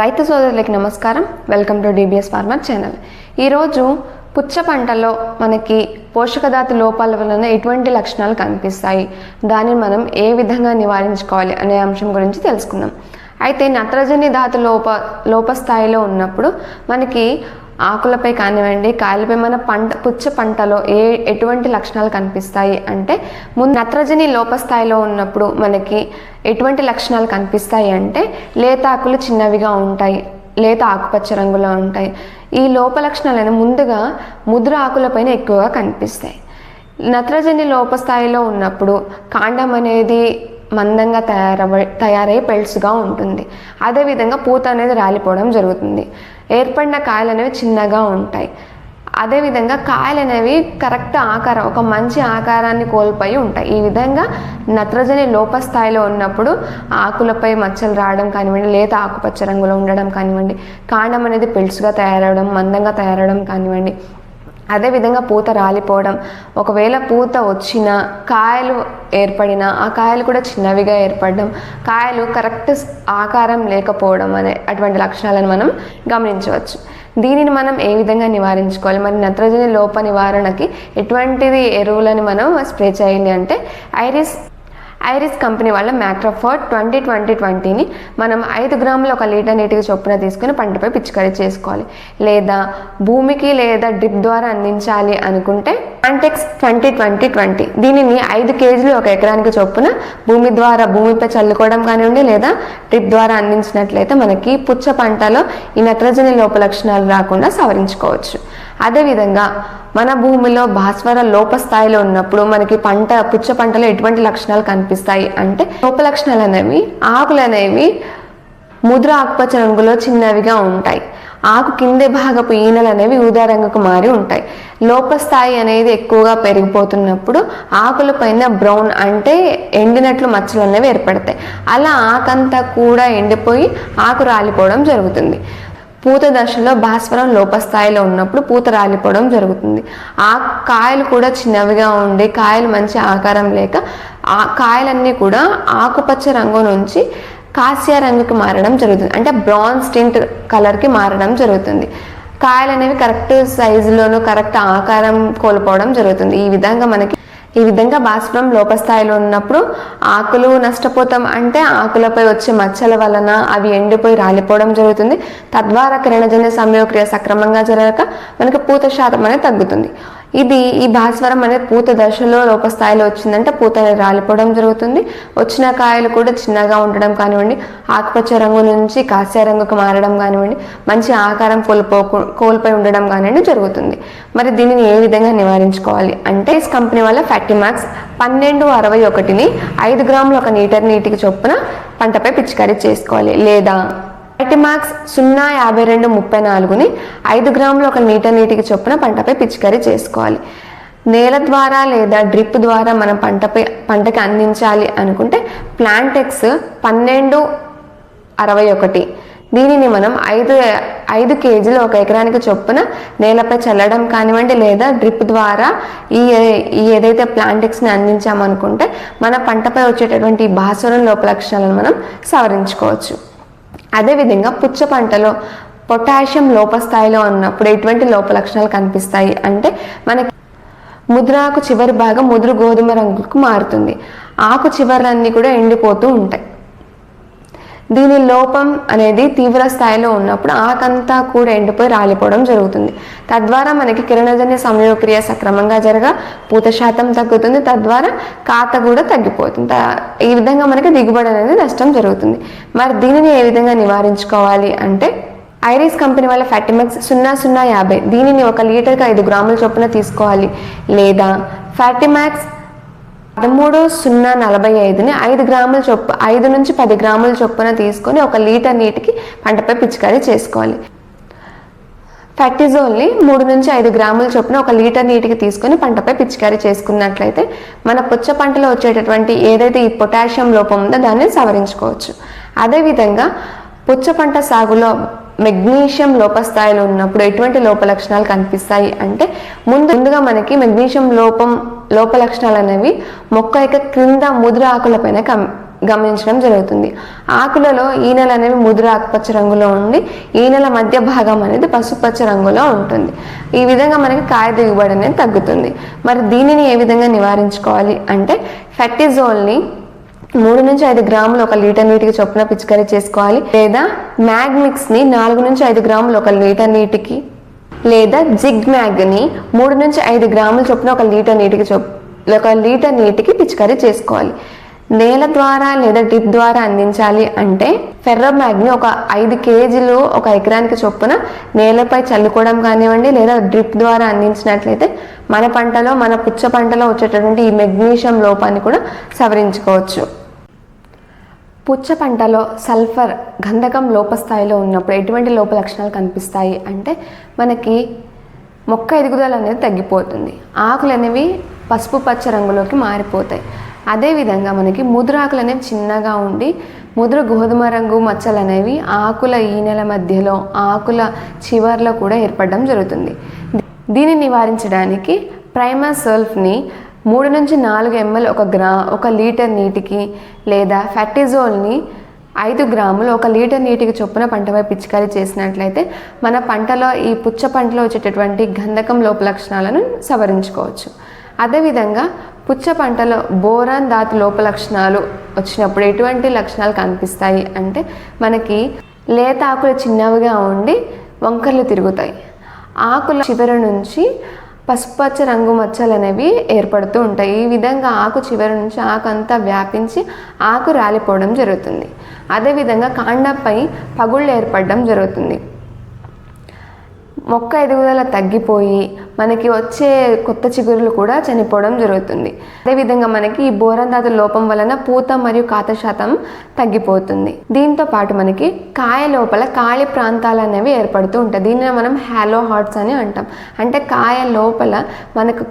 రైతు సోదరులకి నమస్కారం. Welcome to DBS farmer channel ఈరోజు పుచ్చ పంటలో మనకి పోషకధాతు లోపాల వలన ఎటువంటి లక్షణాలు కనిపిస్తాయి? దానిని మనం ఏ విధంగా నివారించుకోవాలి అనే అంశం గురించి తెలుసుకుందాం. అయితే నత్రజని ధాతు లోప లోపస్థాయిలో ఉన్నప్పుడు మనకి ఆకులపై కానివ్వండి కాయలపై మన పంట పుచ్చ పంటలో ఏ ఎటువంటి లక్షణాలు కనిపిస్తాయి అంటే ముందు నత్రజని లోపస్థాయిలో ఉన్నప్పుడు మనకి ఎటువంటి లక్షణాలు కనిపిస్తాయి అంటే లేత ఆకులు చిన్నవిగా ఉంటాయి లేత ఆకుపచ్చ రంగులో ఉంటాయి. ఈ లోప లక్షణాలను ముందుగా ముద్ర ఆకులపైన ఎక్కువగా కనిపిస్తాయి. నత్రజని లోపస్థాయిలో ఉన్నప్పుడు కాండం అనేది మందంగా తయారవ తయారై పెళ్సుగా ఉంటుంది. అదేవిధంగా పూత అనేది రాలిపోవడం జరుగుతుంది. ఏర్పడిన కాయలు అనేవి చిన్నగా ఉంటాయి. అదేవిధంగా కాయలు అనేవి కరెక్ట్ ఆకారం ఒక మంచి ఆకారాన్ని కోల్పోయి ఉంటాయి. ఈ విధంగా నత్రజని లోపస్థాయిలో ఉన్నప్పుడు ఆకులపై మచ్చలు రావడం కానివ్వండి లేత ఆకుపచ్చ రంగులో ఉండడం కానివ్వండి కాండం అనేది పెళ్సుగా తయారవడం మందంగా తయారవడం కానివ్వండి అదేవిధంగా పూత రాలిపోవడం. ఒకవేళ పూత వచ్చిన కాయలు ఏర్పడిన ఆ కాయలు కూడా చిన్నవిగా ఏర్పడడం కాయలు కరెక్ట్ ఆకారం లేకపోవడం అనే అటువంటి లక్షణాలను మనం గమనించవచ్చు. దీనిని మనం ఏ విధంగా నివారించుకోవాలి? మరి నత్రజని లోప నివారణకి ఎటువంటిది ఎరువులని మనం స్ప్రే చేయాలి అంటే ఐరిస్ ఐరిస్ కంపెనీ వాళ్ళ మ్యాక్రోఫోర్ ట్వంటీ ట్వంటీ ట్వంటీని మనం ఐదు గ్రాములు ఒక లీటర్ నీటికి చొప్పున తీసుకుని పంటపై పిచికారీ చేసుకోవాలి. లేదా భూమికి లేదా డ్రిప్ ద్వారా అందించాలి అనుకుంటే ప్లాంటెక్స్ ట్వంటీ ట్వంటీ ట్వంటీ. దీనిని ఐదు కేజీలు ఒక ఎకరానికి చొప్పున భూమి ద్వారా భూమిపై చల్లుకోవడం కానివ్వండి లేదా డ్రిప్ ద్వారా అందించినట్లయితే మనకి పుచ్చ పంటలో ఈ నత్రజని లోప లక్షణాలు రాకుండా సవరించుకోవచ్చు. అదేవిధంగా మన భూమిలో భాస్వర లోప స్థాయిలో ఉన్నప్పుడు మనకి పంట పుచ్చ పంటలో ఎటువంటి లక్షణాలు కనిపిస్తాయి అంటే లోప లక్షణాలు అనేవి ఆకులు అనేవి ముద్ర ఆకుపచ్చ రంగులో చిన్నవిగా ఉంటాయి. ఆకు కింది భాగపు ఈనెలు అనేవి ఊదా రంగుకు మారి ఉంటాయి. లోపస్థాయి అనేది ఎక్కువగా పెరిగిపోతున్నప్పుడు ఆకుల పైన బ్రౌన్ అంటే ఎండినట్లు మచ్చలు అనేవి ఏర్పడతాయి. అలా ఆకంతా కూడా ఎండిపోయి ఆకు రాలిపోవడం జరుగుతుంది. పూత దశలో భాస్వరం లోపస్థాయిలో ఉన్నప్పుడు పూత రాలిపోవడం జరుగుతుంది. ఆ కాయలు కూడా చిన్నవిగా ఉండి కాయలు మంచి ఆకారం లేక ఆ కాయలన్నీ కూడా ఆకుపచ్చ రంగు నుంచి కాసియా రంగుకి మారడం జరుగుతుంది. అంటే బ్రాన్స్ టింట్ కలర్కి మారడం జరుగుతుంది. కాయలు అనేవి కరెక్ట్ సైజులోను కరెక్ట్ ఆకారం కోల్పోవడం జరుగుతుంది. ఈ విధంగా మనకి ఈ విధంగా బాష్పం లోపస్థాయిలో ఉన్నప్పుడు ఆకులు నష్టపోతాం అంటే ఆకులపై వచ్చే మచ్చల వలన అవి ఎండిపోయి రాలిపోవడం జరుగుతుంది. తద్వారా కిరణజన్య సంయోక్రియ సక్రమంగా జరగక మనకి పూత శాతం అనేది తగ్గుతుంది. ఇది ఈ భాస్వరం అనేది పూత దశలో లోపస్థాయిలో వచ్చిందంటే పూత రాలిపోవడం జరుగుతుంది. వచ్చిన కాయలు కూడా చిన్నగా ఉండడం కానివ్వండి ఆకుపచ్చ రంగు నుంచి కాస్య రంగుకు మారడం కానివ్వండి మంచి ఆకారం కోల్పో కోల్పోయి ఉండడం కానివ్వండి జరుగుతుంది. మరి దీనిని ఏ విధంగా నివారించుకోవాలి అంటే ఈ కంపెనీ వల్ల ఫ్యాక్టిమాక్స్ పన్నెండు అరవై ఒకటిని ఐదు గ్రాములు ఒక లీటర్ నీటికి చొప్పున పంటపై పిచికారీ చేసుకోవాలి. లేదా వైటమాక్స్ సున్నా యాభై రెండు ముప్పై నాలుగుని ఐదు గ్రాములు ఒక లీటర్ నీటికి చొప్పున పంటపై పిచికారీ చేసుకోవాలి. నేల ద్వారా లేదా డ్రిప్ ద్వారా మనం పంటపై పంటకి అందించాలి అనుకుంటే ప్లాంటెక్స్ పన్నెండు అరవై ఒకటి. దీనిని మనం ఐదు ఐదు కేజీలు ఒక ఎకరానికి చొప్పున నేలపై చల్లడం కానివ్వండి లేదా డ్రిప్ ద్వారా ఈ ఈ ఏదైతే ప్లాంటిక్స్ని అందించామనుకుంటే మన పంటపై వచ్చేటటువంటి భాస్వరం లోపలక్షణాలను మనం సవరించుకోవచ్చు. అదేవిధంగా పుచ్చ పంటలో పొటాషియం లోపస్థాయిలో ఉన్నప్పుడు ఎటువంటి లోప లక్షణాలు కనిపిస్తాయి? అంటే మనకి ముద్రాకు చివరి భాగం ముదురు గోధుమ రంగుకు మారుతుంది. ఆకు చివరలన్నీ కూడా ఎండిపోతూ ఉంటాయి. దీని లోపం అనేది తీవ్ర స్థాయిలో ఉన్నప్పుడు ఆకంతా కూడా ఎండిపోయి రాలిపోవడం జరుగుతుంది. తద్వారా మనకి కిరణజన్య సంయోక్రియ సక్రమంగా జరగ పూత శాతం తగ్గుతుంది. తద్వారా కాత కూడా తగ్గిపోతుంది. ఈ విధంగా మనకి దిగుబడి అనేది నష్టం జరుగుతుంది. మరి దీనిని ఏ విధంగా నివారించుకోవాలి అంటే ఐరిస్ కంపెనీ వాళ్ళ ఫ్యాటిమెక్స్ సున్నా సున్నా యాభై. దీనిని ఒక లీటర్కి ఐదు గ్రాముల చొప్పున తీసుకోవాలి. లేదా ఫ్యాటిమాక్స్ పదమూడు సున్నా నలభై ఐదుని ఐదు గ్రాముల చొప్పు ఐదు నుంచి పది గ్రాముల చొప్పున తీసుకొని ఒక లీటర్ నీటికి పంటపై పిచికారీ చేసుకోవాలి. ఫెట్టిజోల్ని మూడు నుంచి ఐదు గ్రాముల చొప్పున ఒక లీటర్ నీటికి తీసుకొని పంటపై పిచికారీ చేసుకున్నట్లయితే మన పుచ్చ పంటలో వచ్చేటటువంటి ఏదైతే ఈ పొటాషియం లోపం ఉందో దాన్ని సవరించుకోవచ్చు. అదేవిధంగా పుచ్చ పంట సాగులో మెగ్నీషియం లోపస్థాయిలో ఉన్నప్పుడు ఎటువంటి లోప లక్షణాలు కనిపిస్తాయి అంటే ముందు ముందుగా మనకి మెగ్నీషియం లోపం లోప లక్షణాలు అనేవి మొక్క యొక్క క్రింద ముద్ర ఆకులపైన కం గమనించడం జరుగుతుంది. ఆకులలో ఈనెలు అనేవి ముదురు ఆకుపచ్చ రంగులో ఉండి ఈనెల మధ్య భాగం అనేది పసుపచ్చ రంగులో ఉంటుంది. ఈ విధంగా మనకి కాయ దిగుబడి అనేది తగ్గుతుంది. మరి దీనిని ఏ విధంగా నివారించుకోవాలి అంటే ఫెట్టిజోల్ని మూడు నుంచి ఐదు గ్రాములు ఒక లీటర్ నీటికి చొప్పున పిచికారీ చేసుకోవాలి. లేదా మ్యాగ్మిక్స్ని నాలుగు నుంచి ఐదు గ్రాములు ఒక లీటర్ నీటికి లేదా జిగ్ మ్యాగ్ని మూడు నుంచి ఐదు గ్రాముల చొప్పున ఒక లీటర్ నీటికి చొప్ ఒక లీటర్ నీటికి పిచికారీ చేసుకోవాలి. నేల ద్వారా లేదా డ్రిప్ ద్వారా అందించాలి అంటే ఫెర్రోమ్యాగ్ని ఒక ఐదు కేజీలు ఒక ఎకరానికి చొప్పున నేలపై చల్లుకోవడం కానివ్వండి లేదా డ్రిప్ ద్వారా అందించినట్లయితే మన పంటలో మన పుచ్చ పంటలో వచ్చేటటువంటి ఈ మెగ్నీషియం లోపాన్ని కూడా సవరించుకోవచ్చు. పుచ్చ పంటలో సల్ఫర్ గంధకం లోపస్థాయిలో ఉన్నప్పుడు ఎటువంటి లోప లక్షణాలు కనిపిస్తాయి? అంటే మనకి మొక్క ఎదుగుదల అనేది తగ్గిపోతుంది. ఆకులు అనేవి పసుపు పచ్చ రంగులోకి మారిపోతాయి. అదేవిధంగా మనకి ముదురు ఆకులు అనేవి చిన్నగా ఉండి ముదురు గోధుమ రంగు మచ్చలు అనేవి ఆకుల ఈనెల మధ్యలో ఆకుల చివర్లో కూడా ఏర్పడడం జరుగుతుంది. దీన్ని నివారించడానికి ప్రైమర్ సల్ఫ్ని మూడు నుంచి నాలుగు ఎంఎల్ ఒక గ్రా ఒక లీటర్ నీటికి లేదా ఫ్యాటిజోల్ని ఐదు గ్రాములు ఒక లీటర్ నీటికి చొప్పున పంటపై పిచికారీ చేసినట్లయితే మన పంటలో ఈ పుచ్చ పంటలో వచ్చేటటువంటి గంధకం లోప లక్షణాలను సవరించుకోవచ్చు. అదేవిధంగా పుచ్చ పంటలో బోరాన్ దాతి లోప లక్షణాలు వచ్చినప్పుడు ఎటువంటి లక్షణాలు కనిపిస్తాయి అంటే మనకి లేత ఆకులు చిన్నవిగా ఉండి వంకర్లు తిరుగుతాయి. ఆకుల చివరి నుంచి పసుపచ్చ రంగు మచ్చలు అనేవి ఏర్పడుతూ ఉంటాయి. ఈ విధంగా ఆకు చివరి నుంచి ఆకు అంతా వ్యాపించి ఆకు రాలిపోవడం జరుగుతుంది. అదేవిధంగా కాండంపై పగుళ్ళు ఏర్పడడం జరుగుతుంది. మొక్క ఎదుగుదల తగ్గిపోయి మనకి వచ్చే కొత్త చిగురులు కూడా చనిపోవడం జరుగుతుంది. అదేవిధంగా మనకి ఈ బోరన్ ధాతు లోపం వలన పూత మరియు కాత శాతం తగ్గిపోతుంది. దీంతో పాటు మనకి కాయ లోపల ఖాళీ ప్రాంతాలు అనేవి ఏర్పడుతూ ఉంటాయి. దీనిని మనం హ్యాలో హార్ట్స్ అని అంటాం. అంటే కాయ లోపల మనకు